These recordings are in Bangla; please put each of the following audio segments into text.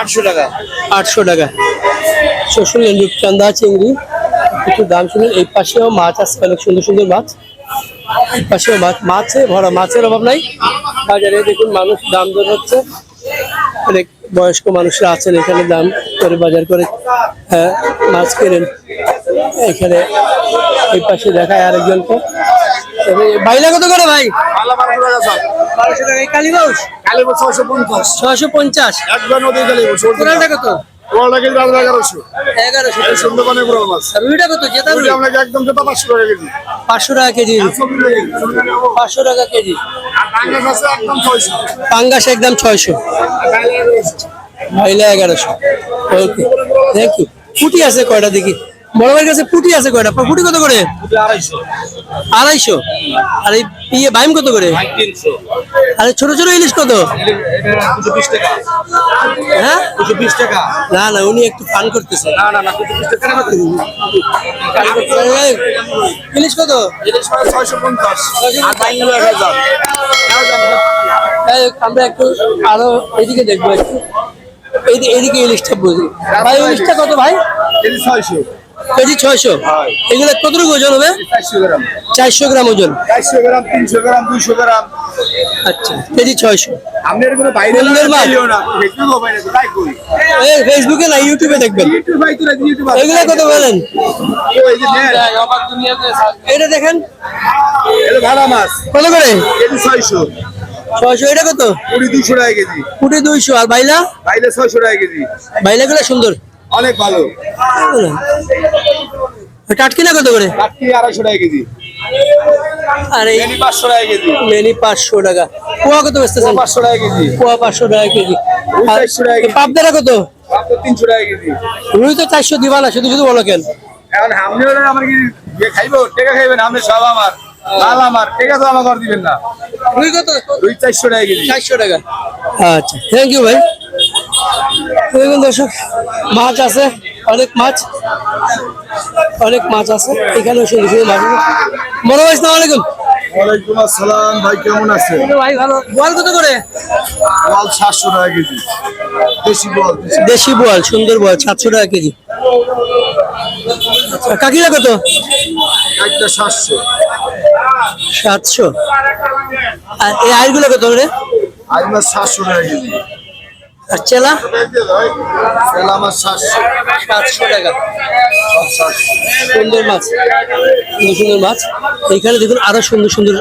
আটশো টাকা। আটশো টাকা। একটু দাম এই পাশেও মাছ অনেক সুন্দর সুন্দর মাছ। এই পাশেও মাছ ভরা মাছের অভাব নাই। বাজারে দেখুন মানুষ দাম দর হচ্ছে। অনেক বয়স্ক মানুষরা আছেন এখানে দাম করে বাজার করে হ্যাঁ, মাছ কেনেন। এখানে এই পাশে দেখায় আরেকজনকে। বাইলা কত করে ভাই? বারোশো টাকা। ছয়শো পঞ্চাশ। ছশো পঞ্চাশ। একবার নদী কত? পাঁচশো টাকা কেজি। পাঁচশো টাকা কেজি। ছয়শো। পাঙ্গাস একদম ছয়শো। মাইলা এগারোশো। ওকে থ্যাংক ইউ পুটি আছে কয়টা দেখি? বড় ভাইয়ের কাছে পুটি আছে কয়টা? পুটি কত করে? আড়াইশো। আর এই ইয়ে বাইম কত করে? আর ছোট ছোট ইলিশ কত? হ্যাঁ? না না উনি একটু ফান করতেছে। ইলিশ কত? ইলিশ ছয়শো পঞ্চাশ। আমরা একটু আরও এদিকে দেখব একটু। এইদি- এদিকে ইলিশটা বুঝি। ভাই ইলিশটা কত ভাই? ছয়শো। কেজি ছয়শো। এগুলো কতটুকু ওজন হবে? চারশো গ্রাম। ওজন। চারশো গ্রাম তিনশো গ্রাম দুইশো গ্রাম। আচ্ছা কেজি ছয়শো। আপনি এর কোনো বাইরে ফেসবুকে না ইউটিউবে দেখবেন। এগুলো কত বলেন? এটা দেখেন। এটা ভাড়া মাছ। কত করে? কেজি ছয়শো। ছয়শো এটা কত? কুড়ি দুশো টাকা কেজি। কুটি দুইশো। আর বাইলা? ছয়শো টাকা কেজি। বাইলা গুলো সুন্দর। অনেক ভালো। টাটকিনা কত করে? কাটকি আড়াইশো টাকা কেজি। আর এই পাঁচশো টাকা কেজি। মেনি পাঁচশো টাকা। পোয়া কত বেচতেছেন? পাঁচশো টাকা কেজি। পোয়া পাঁচশো টাকা কেজি। চারশো টাকা কেজি। পাবদারা কত? তিনশো টাকা কেজি। রুই তো চারশো দিবা না শুধু শুধু বলো কেন। এখন আপনি হলে আমার কি খাইবো টেকা খাইবেন আপনি সব আমার। মাল আমার টেকা তো আমার ঘর দিবেন না। রুই কত? দুই চারশো টাকা কেজি। চারশো টাকা। আচ্ছা থ্যাংক ইউ ভাই। দেখুন দর্শক মাছ আছে অনেক মাছ অনেক মাছ আছে। এখানেও সুন্দর সুন্দর মাছ আছে। বড় ভাই সালাম আলাইকুম। ওয়ালাইকুম আসসালাম ভাই কেমন আছেন? ভাই ভালো। বল কত করে? বল সাতশো টাকা কেজি। দেশি বল দেশি। বোয়াল সুন্দর বোয়াল সাতশো টাকা কেজি। কাকিরা কত? একটা সাতশো। সাতশো। আর এই আইরগুলো কত করে? মাছ সাতশো টাকা কেজি। আর চেলা? তেলা মাছ সাতশো। সাতশো টাকা। সুন্দর মাছ। সুন্দর সুন্দর মাছ। এখানে দেখুন আরও সুন্দর সুন্দর।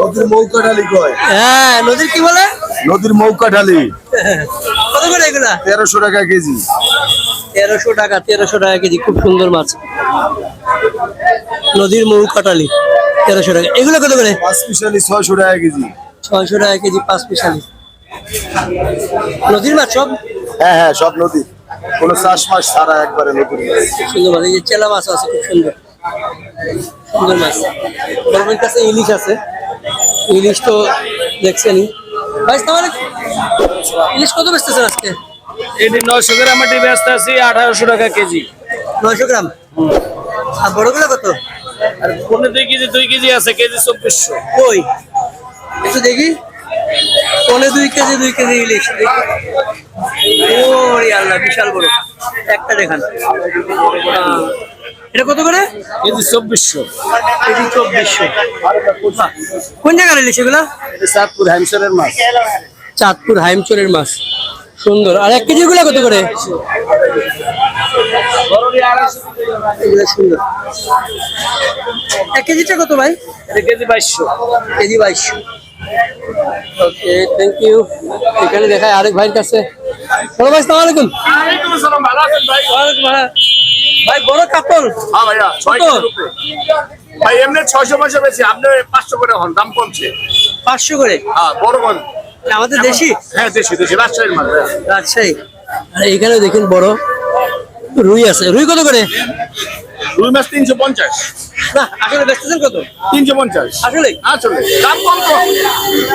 নদীর মৌকা ঢালি কয়? হ্যাঁ নদীর কি বলে? নদীর মৌকা ঢালি। কত করে এগুলা? তেরোশো টাকা কেজি। তেরোশো টাকা তেরোশো টাকা কেজি। খুব সুন্দর মাছ। নদীর মৌ কাটালি তেরোশো টাকা। এগুলো কত করে? পাঁচ পিসালি ছয়শো টাকা কেজি। ছয়শো টাকা কেজি পাঁচ পিসালি নদীর মাছ সব? হ্যাঁ হ্যাঁ সব নদী। কোনো চাষ মাস ছাড়া একবারে নদীর সুন্দর মাছ এই যে চেলা মাছ আছে খুব সুন্দর। সুন্দর মাছ। গরমের কাছে ইলিশ আছে। ইলিশ তো দেখছেনই। ভাই তাহলে ইলিশ কত বেচতেছেন আজকে? এটি নয়শো গ্রাম মাটি ব্যস্ত আছি আঠারোশো টাকা কেজি। নয়শো গ্রাম? আর বড়গুলো কত? আর পনেরো দুই কেজি দুই কেজি আছে কেজি চব্বিশশো। কই? একটু দেখি। পনে দুই কেজি দুই কেজি ইলিশ। ওরে আল্লাহ বিশাল বড়। একটা দেখান। এটা কত করে? কেজি চব্বিশশো। কেজি চব্বিশশো। কোন জায়গার ইলিশ এগুলা? চাঁদপুর হ্যামসরের মাছ। চাঁদপুর হাইমচরের মাছ। সুন্দর। আর এক কেজি গুলা কত করে? সুন্দর। এক কেজিটা কত ভাই? কেজি বাইশশো। কেজি বাইশশো। ওকে থ্যাংক ইউ এখানে দেখায় আরেক ভাইয়ের কাছে। বড় ভাই সালাম আলাইকুম। ভাই? বড় কাপড়। হ্যাঁ ভাইয়া ছয়। ভাই এমনি ছয়শো পয়সা বেশি আপনি পাঁচশো করে হন দাম কমছে। পাঁচশো করে? হ্যাঁ বড় কোন আমাদের দেশি? হ্যাঁ দেশি দেশি রাজশাহীর ভাইয়া। রাজশাহী। আর এখানে দেখেন বড় রুই আছে। রুই কত করে? রুই মাছ তিনশো পঞ্চাশ। না আসলে বেচতেছেন কত? তিনশো পঞ্চাশ। আসলে? আসলে দাম কম তো।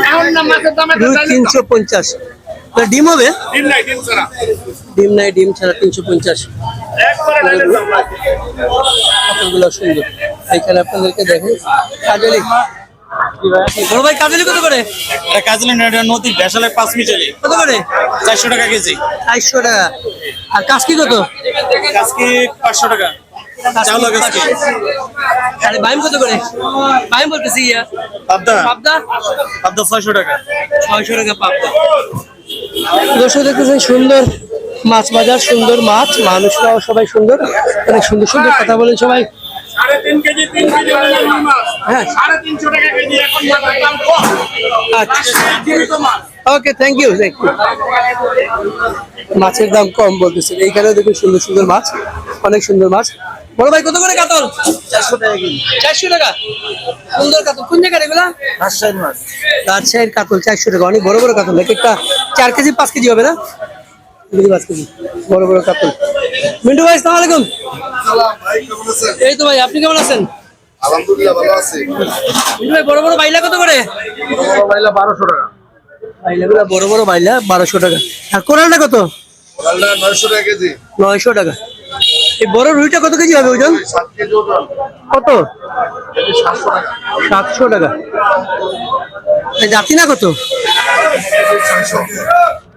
এখন না মাছের দাম তিনশো পঞ্চাশ। তা ডিম হবে? ডিম নাই ডিম ছাড়া। ডিম নাই ডিম ছাড়া তিনশো পঞ্চাশ। কতগুলো সুন্দর। এখানে আপনাদেরকে দেখেন। কাজলি। বড় ভাই কাজলি কত করে? কাজলি না এটা নদীর ভেসালে পাঁচ মিটারে কত করে? চারশো টাকা কেজি। চারশো টাকা। আর কাজকি কত? পাঁচশো টাকা। চাউল কাজকি আরে বাইম কত করে? বাইম বলতেছি ইয়া। পাবদা? পাবদা? পাবদা ছয়শো টাকা। ছয়শো টাকা পাবদা। দর্শক দেখতেছেন সুন্দর মাছ বাজার সুন্দর মাছ মানুষরাও সবাই সুন্দর। অনেক সুন্দর সুন্দর কথা বলেন সবাই। হ্যাঁ। Okay thank you thank you মাছের দাম কম বলতেছেন এইখানে দেখুন সুন্দর সুন্দর মাছ অনেক সুন্দর মাছ। বড় ভাই কত করে কাতল? চারশো টাকা চারশো টাকা? সুন্দর কাতল। কোন জায়গার এগুলা? রাজশাহীর মাছ। রাজশাহীর কাতল চারশো টাকা। অনেক বড় বড় কাতল। এক একটা চার কেজি পাঁচ কেজি হবে না? পাঁচ কেজি। বড় বড় কাতল। মিন্টু ভাই সালাম আলাইকুম। ভাই এই তো ভাই আপনি কেমন আছেন? আলহামদুলিল্লাহ ভালো আছি। মিন্টু ভাই বড় বড় বাইলা কত করে? বারোশো টাকা। বাইলাগুলা বড় বড় বাইলা বারোশো টাকা। আর কোরালটা কত? নয়শো টাকা কেজি। নয়শো টাকা। এই বড় রুইটা কত কেজি হবে ওজন? কত? সাতশো টাকা। এই জাতি না কত?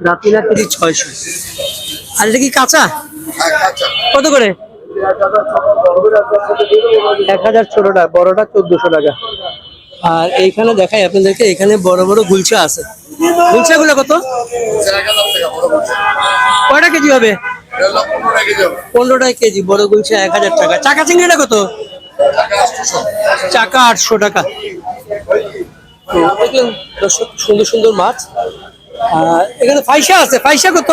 জাতি না কেজি ছয়শো। আর এটা কি কাঁচা? কাঁচা। কত করে? এক হাজার ছোটটা বড়টা চোদ্দশো টাকা। আর এইখানে দেখাই আপনাদেরকে, এখানে বড় বড় গুলচা আছে। গুলচাগুলো কত? কয়টা কেজি হবে? পনেরো টাকা কেজি, বড় গুলচা এক হাজার টাকা। চাকা চিংড়িটা কত? চাকা আটশো টাকা। দেখলেন, দর্শক, সুন্দর সুন্দর মাছ। আর এখানে ফাইসা আছে। ফাইসা কত?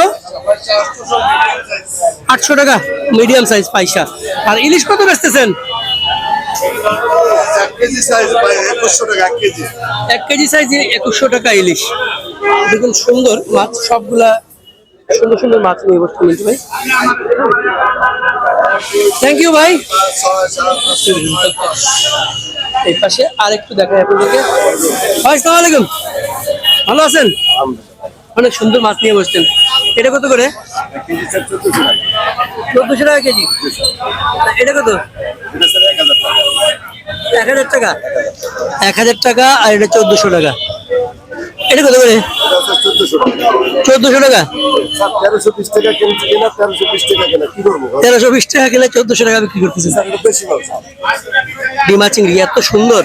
আটশো টাকা, মিডিয়াম সাইজ ফাইসা। আর ইলিশ কত বেচতেছেন? এক কেজি সাইজ একুশশো টাকা এক কেজি। এক কেজি সাইজ একুশশো টাকা ইলিশ। দেখুন সুন্দর মাছ সবগুলা সুন্দর সুন্দর মাছ নিয়ে বসতে ভাই। থ্যাংক ইউ ভাই। এই পাশে আরেকটু দেখাই আপনাদেরকে। ভাই সালাম আলাইকুম। ভালো আছেন? অনেক সুন্দর মাছ নিয়ে বসছেন। এটা কত করে? চোদ্দশো টাকা। কেজি। এটা কত? এক হাজার টাকা। এক হাজার টাকা আর এটা চোদ্দশো টাকা। এটা কত করে? চোদ্দশো টাকা। তেরোশো বিশ টাকা কিনা তেরোশো বিশ টাকা কেনা কি চোদ্দশো টাকা করতেছে। ডিমা চিংড়ি, এত সুন্দর।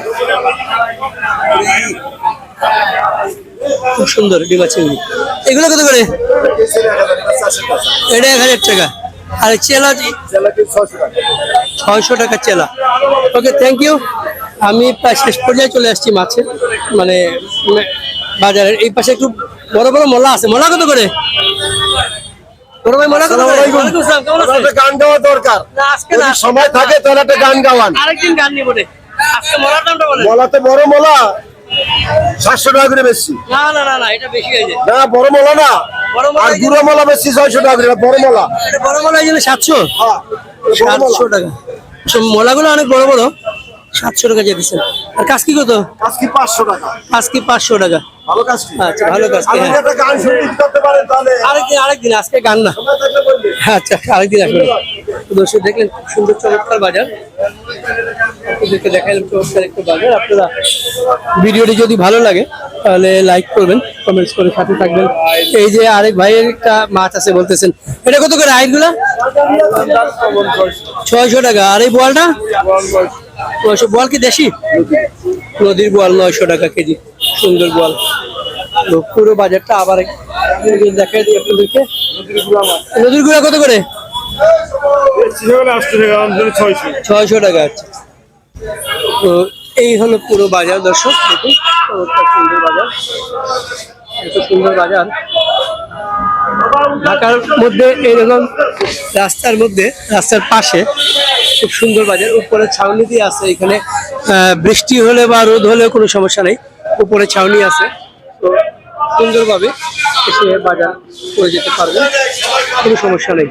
খুব সুন্দর ডিমা চিংড়ি। এগুলো কত করে? এটা এক হাজার টাকা। আর চেলা কেজি ছয়শো টাকা ছয়শো টাকা চেলা। ওকে থ্যাংক ইউ আমি প্রায় শেষ পর্যায়ে চলে আসছি মাছের মানে বাজারের। এই পাশে একটু বড় বড় মলা আছে। মলা কত করে? গান গাওয়া দরকার। সময় থাকে তাহলে একটা গান গাওয়ান। আরেকদিন নিব মলাতে বড় মলা সাতশো টাকা করে বেশি। না না না না এটা বেশি হয়ে যায়। না বড় মলা না। বড় মলা আর গুঁড়ো মলা বেশি ছয়শো টাকা করে। বড় মলা। বড় মলা সাতশো? হ্যাঁ সাতশো টাকা। মলাগুলো অনেক বড় বড়। সাতশো টাকা যেতেছেন আর কাজ কি কত? কি পাঁচশো টাকা। কাজ কি পাঁচশো টাকা। ভালো কাজ কি আচ্ছা ভালো কাজ কি, আপনি হ্যাঁ। একটা গান শুনতে করতে পারেন তাহলে। আরেকদিন আরেকদিন আজকে গান না। বলবেন। আচ্ছা আরেকদিন আসবে দর্শক দেখলেন খুব সুন্দর চমৎকার বাজার। আপনাদেরকে দেখাইলাম চমৎকার একটা বাজার। আপনারা ভিডিওটি যদি ভালো লাগে তাহলে লাইক করবেন কমেন্টস করে সাথে থাকবেন। এই যে আরেক ভাইয়ের একটা মাছ আছে বলতেছেন। এটা কত করে আইনগুলা? ছয়শো টাকা। আর এই বোয়ালটা? নয়শো বোয়াল কি দেশি? নদীর বল নয়শো টাকা কেজি। সুন্দর বোয়াল। তো পুরো বাজারটা আবার দেখাই দিই আপনাদেরকে। নদীর গুড়া কত করে? ছয়শো। টাকা আচ্ছা। তো এই হলো পুরো বাজার দর্শক দেখুন সুন্দর বাজার। এত সুন্দর বাজার। ঢাকার মধ্যে এইরকম রাস্তার মধ্যে রাস্তার পাশে খুব সুন্দর বাজার। উপরে ছাউনি দিয়ে আছে এখানে। আহ, বৃষ্টি হলে বা রোদ হলে কোনো সমস্যা নেই। উপরে ছাউনি আছে। সুন্দরভাবে এসে বাজার করে যেতে পারবেন। কোনো সমস্যা নেই।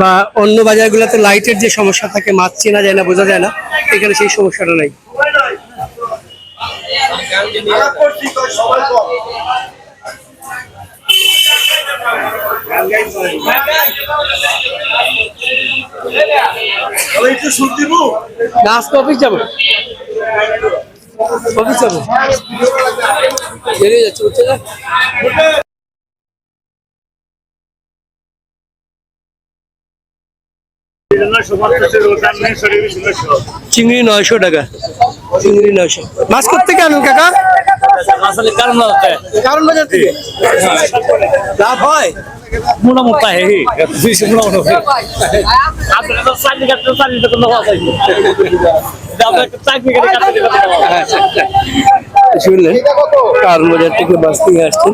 বা অন্য বাজারগুলোতে লাইটের যে সমস্যা থাকে মাছ চেনা যায় না বোঝা যায় না এখানে সেই সমস্যাটা নেই। সবাই বল। আমি না আজকে অফিস যাব। অফিস যাব? বেরিয়ে যাচ্ছে বুঝছে না চিংড়ি নয়শো টাকা। চিংড়ি নয়শো। মাছ করতে কেন কাকা? আসলে কারণ কারণ বাজার থেকে? লাভ হয়? মোটামুটি হে। দুইশো মোটামুটি আপনার তো চাকরি কাটতে চাকরি তো কোনো কথা নেই আপনার চাকরি কাটতে কাটতে শুনলেন? কারণ বাজার থেকে মাছ নিয়ে আসছেন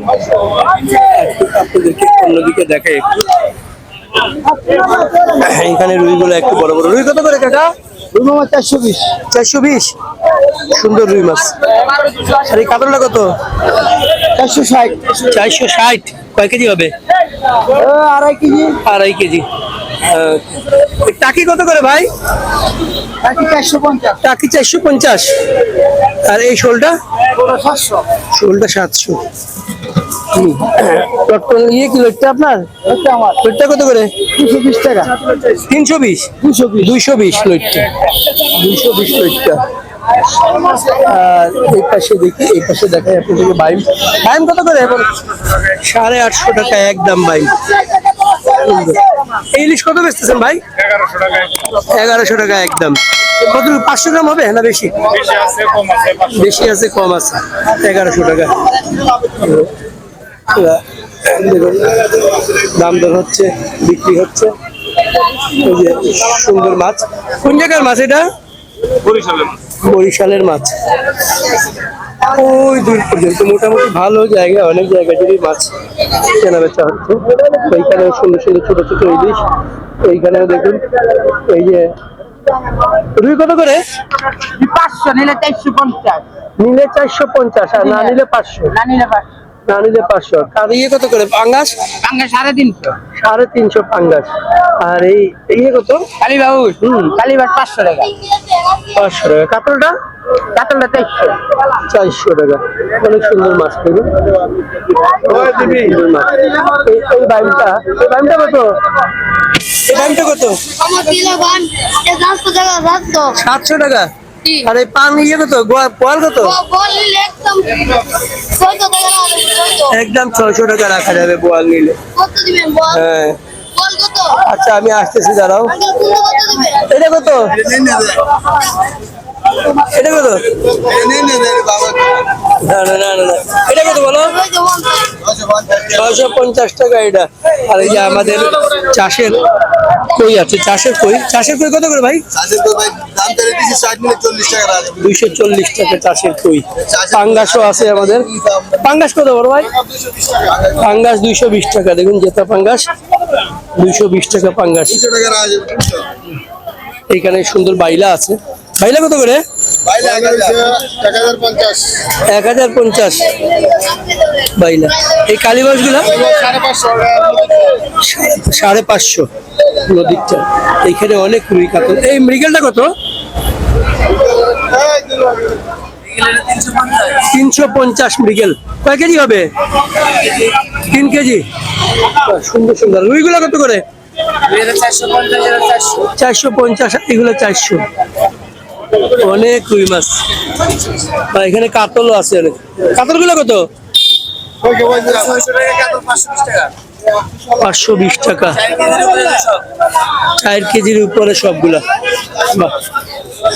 আপনাদেরকে অন্যদিকে দেখাই একটু। এখানে রুইগুলো একটু বড় বড়। রুই কত করে কাকা? রুই মাছ চারশো বিশ। চারশো বিশ? সুন্দর রুই মাছ। আর এই কাতলটা কত? চারশো ষাট। চারশো ষাট। কয় কেজি হবে? আড়াই কেজি। আড়াই কেজি টাকি কত করে ভাই? টাকি চারশো পঞ্চাশ। আর এই শোলটা? শোলটা সাতশো। ইয়ে কি লোটটা আপনার? লোটটা কত করে? দুশো বিশ টাকা। তিনশো বিশ। দুশো বিশ। দুইশো বিশ লোটটা দুইশো বিশ লোটটা এই পাশে দেখি, এই পাশে দেখাই আপনাদেরকে বাইম। বাইম কত করে? এখন সাড়ে আটশো টাকা একদম বাইম। এই ইলিশ কত বেচতেছেন ভাই? এগারোশো টাকা একদম। কত পাঁচশো গ্রাম হবে না বেশি? বেশি আছে, কম আছে। এগারোশো টাকা। দাম দর হচ্ছে, বিক্রি হচ্ছে। সুন্দর মাছ। কোন জায়গার মাছ এটা? বরিশালের মাছ। ওই দূর পর্যন্ত মোটামুটি ভালো জায়গা অনেক জায়গা যদি মাছ কেনা বেচা হচ্ছে। এইখানেও সুন্দর সুন্দর ছোট ছোট ইলিশ এইখানেও দেখুন এই যে রুই কত করে? পাঁচশো নিলে চারশো পঞ্চাশ। নিলে চারশো পঞ্চাশ আর না নিলে পাঁচশো। না নিলে পাঁচশো। না নিলে পাঁচশো। আর ইয়ে কত করে? পাঙ্গাস? সঙ্গে সাড়ে তিনশো। সাড়ে তিনশো পাঙ্গাস। আর এই ইয়ে কত? কালীবাবু হুম। কালীবাস পাঁচশো টাকা। পাঁচশো টাকা। কাতলটা? কাতলটা চারশো। চারশো টাকা। অনেক সুন্দর মাছ। এই এই বাইমটা এই বাইমটা কত? এই বাইমটা কত? সাতশো টাকা। আর এই পান ইয়ে কত? পয়াল পোয়াল কত? একদম ছয়শো টাকা রাখা যাবে বোয়াল নিলে। কত দিবেন বল হ্যাঁ। আচ্ছা আমি আসতেছি দাঁড়াও। এটা কত? এটা কত? না না না না। এটা কত বলো? ছয়শো পঞ্চাশ টাকা এটা। আর এই যে আমাদের চাষের কই আছে? চাষের কই? চাষের কই কত করে ভাই? দুইশো চল্লিশ টাকা চাষের কই। পাঙ্গাসও আছে আমাদের। পাঙ্গাস কত বড় ভাই? পাঙ্গাস দুইশো বিশ টাকা। দেখুন জেতা পাঙ্গাস। দুইশো বিশ টাকা পাঙ্গাস। এইখানে সুন্দর বাইলা আছে। বাইলা কত করে? এক হাজার পঞ্চাশ। বাইলা। এই কালীবাসগুলা সাড়ে পাঁচশো পাঁচশো নদীরটা এইখানে অনেক রুই কাতল। এই মৃগেলটা কত? তিনশো পঞ্চাশ মৃগেল। কয় কেজি হবে? তিন কেজি। সুন্দর সুন্দর। রুইগুলো কত করে? চারশো পঞ্চাশ এগুলো চারশো। অনেক রুই মাছ। এখানে কাতলও আছে অনেক। কাতলগুলো কত? পাঁচশো বিশ টাকা। চার কেজির উপরে সবগুলা। বাহ,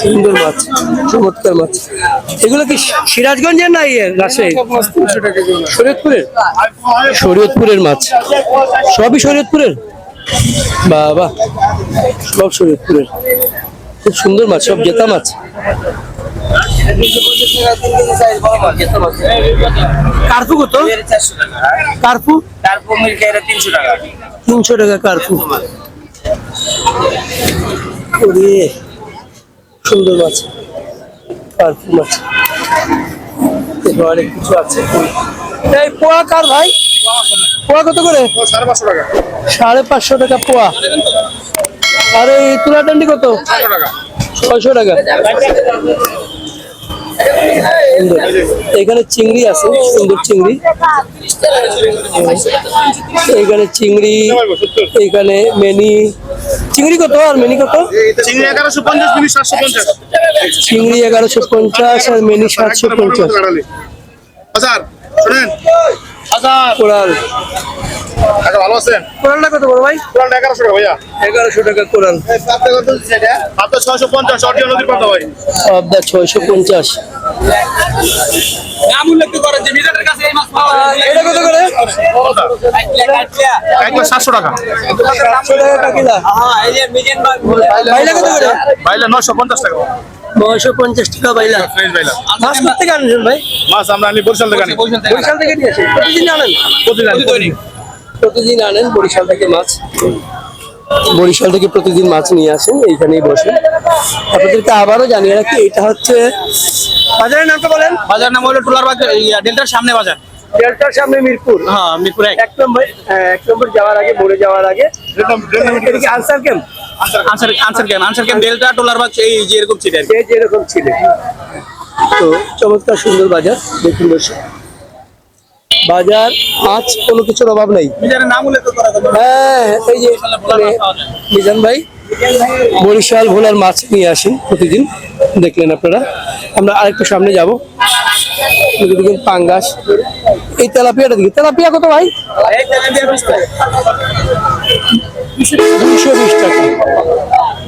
সুন্দর মাছ, চমৎকার মাছ। এগুলো কি সিরাজগঞ্জের না ইয়ে রাজশাহী শরীয়তপুরের? শরীয়তপুরের মাছ। সবই শরীয়তপুরের? বাবা সব শরীয়তপুরের। খুব সুন্দর মাছ সব জেতা মাছ। কার্পু কত? কার্পু তারপর মিলকে তিনশো টাকা তিনশো টাকা কার্পু সুন্দর মাছ কার্পু মাছ। অনেক কিছু আছে। এই পোয়া কার ভাই? পোয়া কত করে? সাড়ে পাঁচশো টাকা। সাড়ে পাঁচশো টাকা পোয়া। আর এই তুলা ডান্ডি কত? ছয়শো টাকা। সুন্দর। এখানে চিংড়ি আছে সুন্দর চিংড়ি। এখানে চিংড়ি এখানে মেনি। চিংড়ি কত আর মেনি কত? চিংড়ি এগারোশো পঞ্চাশ আর মেনি সাতশো পঞ্চাশ। কোরাল। টাকা ভালো আছেন? কোরালটা কত বড় ভাই? এগারোশো টাকা ভাইয়া। এগারোশো টাকা কোরাল। ছয়শো পঞ্চাশ অটিও নদীর পাতা ভাই। ছয়শো পঞ্চাশ। এটা কত করে? একবার সাতশো টাকা। সাতশো টাকা কাকিলা বাইলা কত করে? বাইলে নশো পঞ্চাশ টাকা। নয়শো পঞ্চাশ টাকা বাইলা বাইলা মাছ করতে আনছেন ভাই? মাছ আমরা আনি বরিশাল থেকে আনি। বরিশাল থেকে নিয়ে আসেন। প্রতিদিন আনেন প্রতিদিন প্রতিদিন আনেন? বরিশাল থেকে মাছ? বরিশাল থেকে প্রতিদিন মাছ নিয়ে আসেন এইখানেই বসেন। আপনাদেরকে আবারও জানিয়ে রাখি এটা হচ্ছে বাজারের নামটা বলেন। বাজার নাম হলো টোলার বাজার ডেল্টার সামনে বাজার। ডেল্টার সামনে মিরপুর। হ্যাঁ মিরপুর এক। এক নম্বর হ্যাঁ, এক নম্বর যাওয়ার আগে বলে যাওয়ার আগে। Ansar camp. Ansar Ansar camp Ansar camp delta টোলার বাজার এই যে এরকম ছিল আর যে যেরকম ছিল। তো চমৎকার সুন্দর বাজার দেখুন বসে। বাজার মাছ কোনো কিছুর অভাব নাই। হ্যাঁ এই যে মানে মিজান ভাই বরিশাল ভোলার মাছ নিয়ে আসেন প্রতিদিন দেখলেন আপনারা। আমরা আরেকটু সামনে যাব। দেখুন পাঙ্গাস। এই তেলাপিয়াটা দেখি। তেলাপিয়া কত ভাই? দুইশো বিশ টাকা।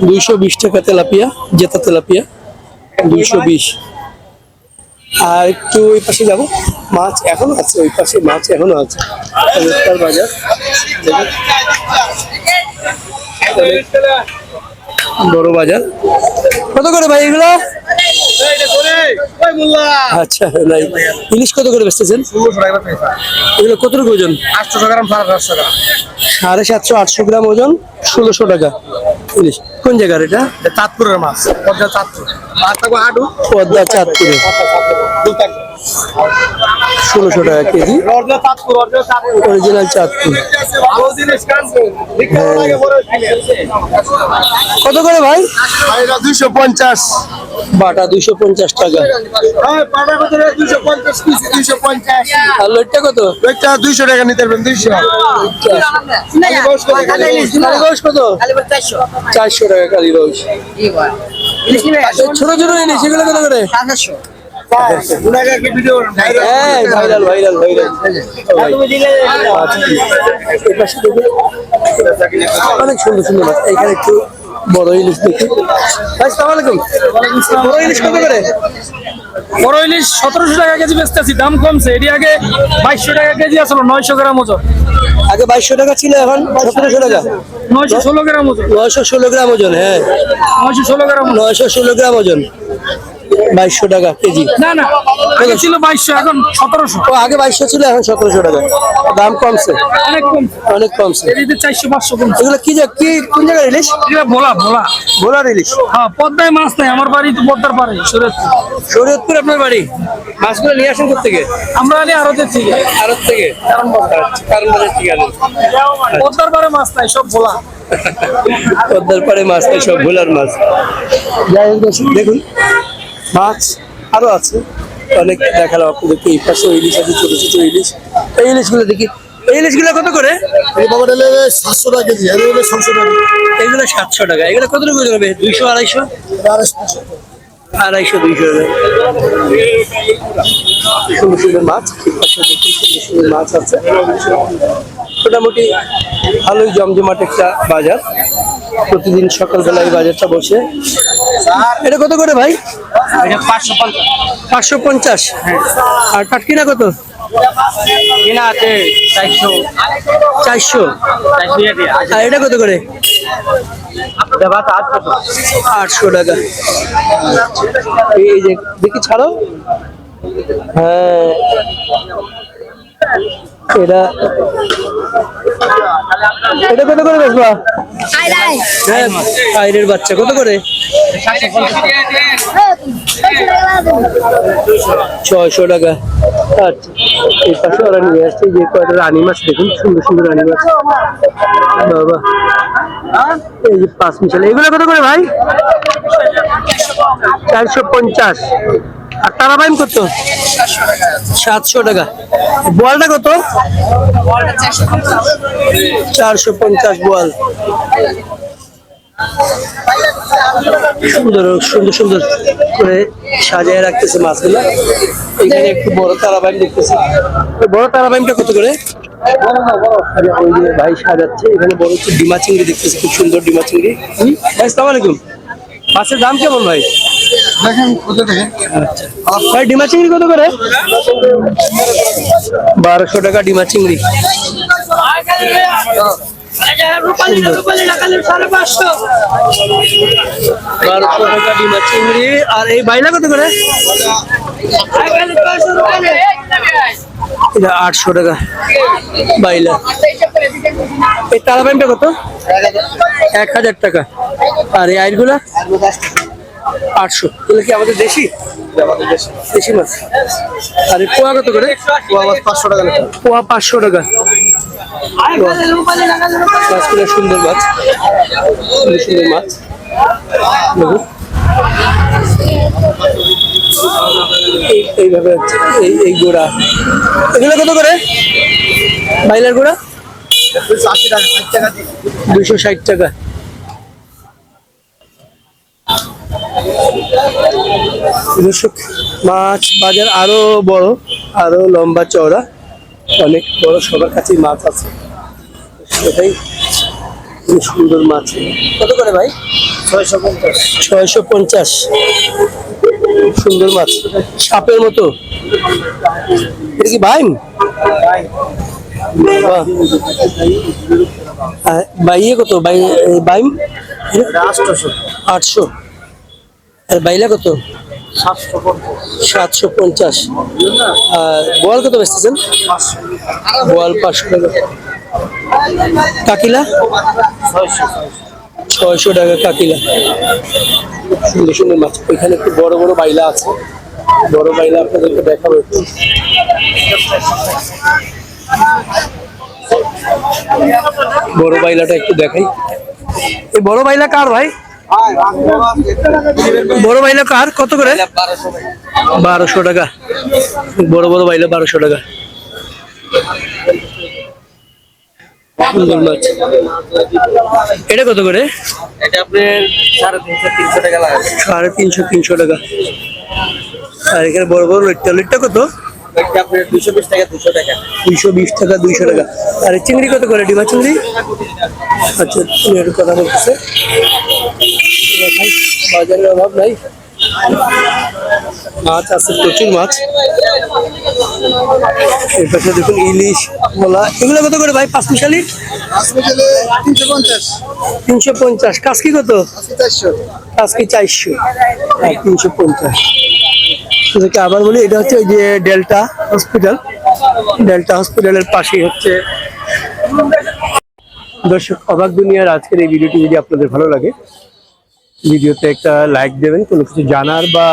দুইশো বিশ টাকা তেলাপিয়া জেতা তেলাপিয়া। দুইশো বিশ। আর একটু ওই পাশে যাব। মাছ এখনও আছে ওই পাশে মাছ এখনও আছে। বাজার। বড় বাজার। কত করে ভাই এগুলো? আচ্ছা নাই ইলিশ কত করে বেচতেছেন? এগুলো কত ওজন? আটশো গ্রাম সাড়ে আটশো টাকা সাড়ে সাতশো আটশো গ্রাম ওজন ষোলোশো টাকা। ইলিশ কোন জায়গার এটা? চাঁদপুরের মাছ পর্যা চাঁদপুর। মাছ থাকব হাডু পদ্মা চাঁদপুরে। ষোলোশো টাকা কেজি। অরিজিনাল চাঁদপুর কত করে ভাই? এটা দুইশো পঞ্চাশ। বাটা দুইশো পঞ্চাশ টাকা। পাটা কত দুইশো পঞ্চাশ পিস দুইশো পঞ্চাশ। আর লোটটা কত? ওইটা দুইশো টাকা নিতে পারবেন দুইশো। কালীগঞ্জ কত? চারশো টাকা কালীগঞ্জ ছোট ছোট ইলিশ কত করে? হ্যাঁ ভাইরাল ভাইরাল ভাইরাল। অনেক সুন্দর সুন্দর। এখানে একটু বড় ইলিশ দেখি। ভাই বড় ইলিশ কত করে? বড় ইলিশ সতেরোশো টাকা কেজি বেচতেছি দাম কমছে। এটি আগে বাইশশো টাকা কেজি আসলো নয়শো গ্রাম ওজন। আগে বাইশশো টাকা ছিল এখন সতেরোশো টাকা। নয়শো ষোলো গ্রাম ওজন। নয়শো ষোলো গ্রাম ওজন হ্যাঁ। নয়শো ষোলো গ্রাম নয়শো ষোলো গ্রাম ওজন। বাইশশো টাকা কেজি। না না আগে ছিল বাইশশো এখন সতেরোশো। ও আগে বাইশশো ছিল এখন সতেরোশো টাকা। দাম কমছে? অনেক কম অনেক কমছে। এটিতে চারশো পাঁচশো কমছে। এগুলো কি যা- কি কোন জায়গার ইলিশ এটা ভোলা ভোলা। ভোলার ইলিশ হ্যাঁ পদ্মায় মাছ নাই আমার বাড়ি তো পদ্মার পারে সুরেশপুর শরীয়তপুর আপনার বাড়ি? মাছগুলো নিয়ে আসেন থেকে আমরা আনি আরও দেখছি আরত থেকে? কারণ কারণ বাজার থেকে আনেন। পদ্মার পারে মাছ নাই সব ভোলা। পদ্মার পাড়ে মাছ তাই সব ভোলার মাছ। যাই হোক দেখুন মাছ আরও আছে। অনেক দেখালাম আপনাদেরকে এই পাশে ইলিশ আছে ছোট ছোট ইলিশ। এই ইলিশগুলো দেখি। এই ইলিশগুলো কত করে? সাতশো টাকা কেজি আর টাকা। এগুলো সাতশো টাকা। এগুলো কত টাকা হবে দুইশো আড়াইশো? আড়াইশো দুইশো টাকা সুন্দর সুন্দর মাছ সুন্দর সুন্দর মাছ আছে। মোটামুটি ভালোই জমজমাট একটা বাজার। প্রতিদিন সকালবেলা এই বাজারটা বসে। এটা কত করে ভাই? পাঁচশো পঞ্চাশ। পঞ্চাশ। আর টাটকিনা কত? কিনা আছে চারশো। চারশো। চারশো আর এটা কত করে? আটশো টাকা। এই যে দেখি ছাড়ো। হ্যাঁ। এটা এটা কত করে বেচবা? আইরের বাচ্চা, কত করে? ছয়শো টাকা। আচ্ছা ওরা নিয়ে আসছে যে মাছ, দেখুন, সুন্দর সুন্দর মাছ। বাবা, এই যে পাঁচ এগুলো কত করে ভাই? চারশো পঞ্চাশ। আর তারাবাইম কত সাতশো টাকা। বোয়ালটা কত? চারশো পঞ্চাশ বোয়াল সুন্দর সুন্দর সুন্দর করে সাজিয়ে রাখতেছে মাছগুলো। এখানে একটু বড় তারাবাইম দেখতেছি। বড় তারাবাইমটা কত করে? ভাই সাজাচ্ছে, এখানে বড় হচ্ছে ডিমা চিংড়ি দেখতেছি, খুব সুন্দর ডিমা চিংড়ি। সালাম আলাইকুম। মাছের দাম কেমন ভাই? আচ্ছা। ভাই, ডিমা চিংড়ি কত করে? বারোশো টাকা ডিমা চিংড়ি। ডিমা চিংড়ি। আর এই বাইলা কত করে? আটশো টাকা বাইলা। এই তারাবাইমটা কত? এক হাজার টাকা। আর এই আইরগুলা আটশো। এগুলো কি আমাদের দেশি? দেশি মাছ। আর, পোয়া কত করে? পাঁচশো টাকা পোয়া পাঁচশো টাকা। মাছগুলো সুন্দর মাছ। সুন্দর সুন্দর মাছ। এইভাবে এই এই গোড়া। এগুলো কত করে? বাইলার গোড়া? দুশো ষাট টাকা। দর্শক মাছ বাজার আরও বড় আরও লম্বা চওড়া অনেক বড় সবার কাছেই মাছ আছে। সেটাই সুন্দর মাছ। কত করে ভাই? ছয়শো পঞ্চাশ। ছয়শো পঞ্চাশ। সুন্দর মাছ। সাপের মতো। এটা কি। আর বাইয়ে কত? বাই বাইম? আটশো। আর বাইলা কত? সাতশো পঞ্চাশ। সাতশো পঞ্চাশ। আর বোয়াল কত বেচতেছেন? বোয়াল পাঁচশো টাকা। কাকিলা? ছয়শো। ছয়শো টাকা কাকিলা। সুন্দর সুন্দর মাছ। এখানে একটু বড় বড় বাইলা আছে। বড় বাইলা আপনাদেরকে দেখাবো একটু। বড় বাইলাটা একটু দেখাই। এই বড় বাইলা কার ভাই? বড় বাইলা কার? কত করে? বারোশো টাকা। বড় বড় বাইলা বারোশো টাকা। এটা কত করে? এটা আপনার সাড়ে তিনশো তিনশো টাকা আর এখানে বড় বড় লইট্টা লইট্টা কত? এটা বিশ টাকা দুশো টাকা। দুইশো বিশ টাকা দুইশো টাকা। আর চিংড়ি কত করে ডিমা চিংড়ি? আচ্ছা তুমি একটু কথা বলতেছে। ভাই, বাজারের অভাব নাই। মাছ আছে প্রচুর মাছ। এর পাশে দেখুন ইলিশ মোলা। এগুলো কত করে ভাই? পাঁচ মিশালি তিনশো পঞ্চাশ। তিনশো পঞ্চাশ। কাজকি কত? চারশো। আজকে চারশো? আর তিনশো পঞ্চাশ। তোদেরকে আবার বলি, এটা হচ্ছে ওই যে ডেল্টা হসপিটাল। ডেল্টা হসপিটালের পাশেই হচ্ছে। দর্শক, অবাক দুনিয়ার আজকের এই ভিডিওটি যদি আপনাদের ভালো লাগে, ভিডিওতে একটা লাইক দেবেন, কোনো কিছু জানার বা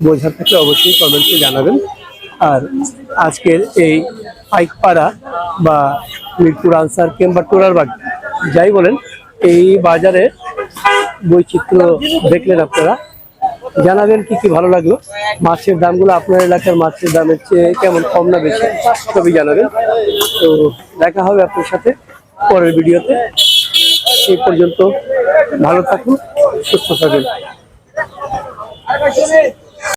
বোঝার থাকলে অবশ্যই কমেন্টে জানাবেন। আর আজকের এই পাইকপাড়া বা মিরপুর আনসার কিংবা টোরারবাগ, যাই বলেন, এই বাজারে বৈচিত্র্য দেখলেন আপনারা। জানাবেন কি কি ভালো লাগল? মাছের দামগুলো আপনার এলাকার মাছের দামের চেয়ে কেমন কম না বেশি, সবই জানাবেন। তো দেখা হবে আপনার সাথে পরের ভিডিওতে। সেই পর্যন্ত ভালো থাকুন, সুস্থ থাকুন।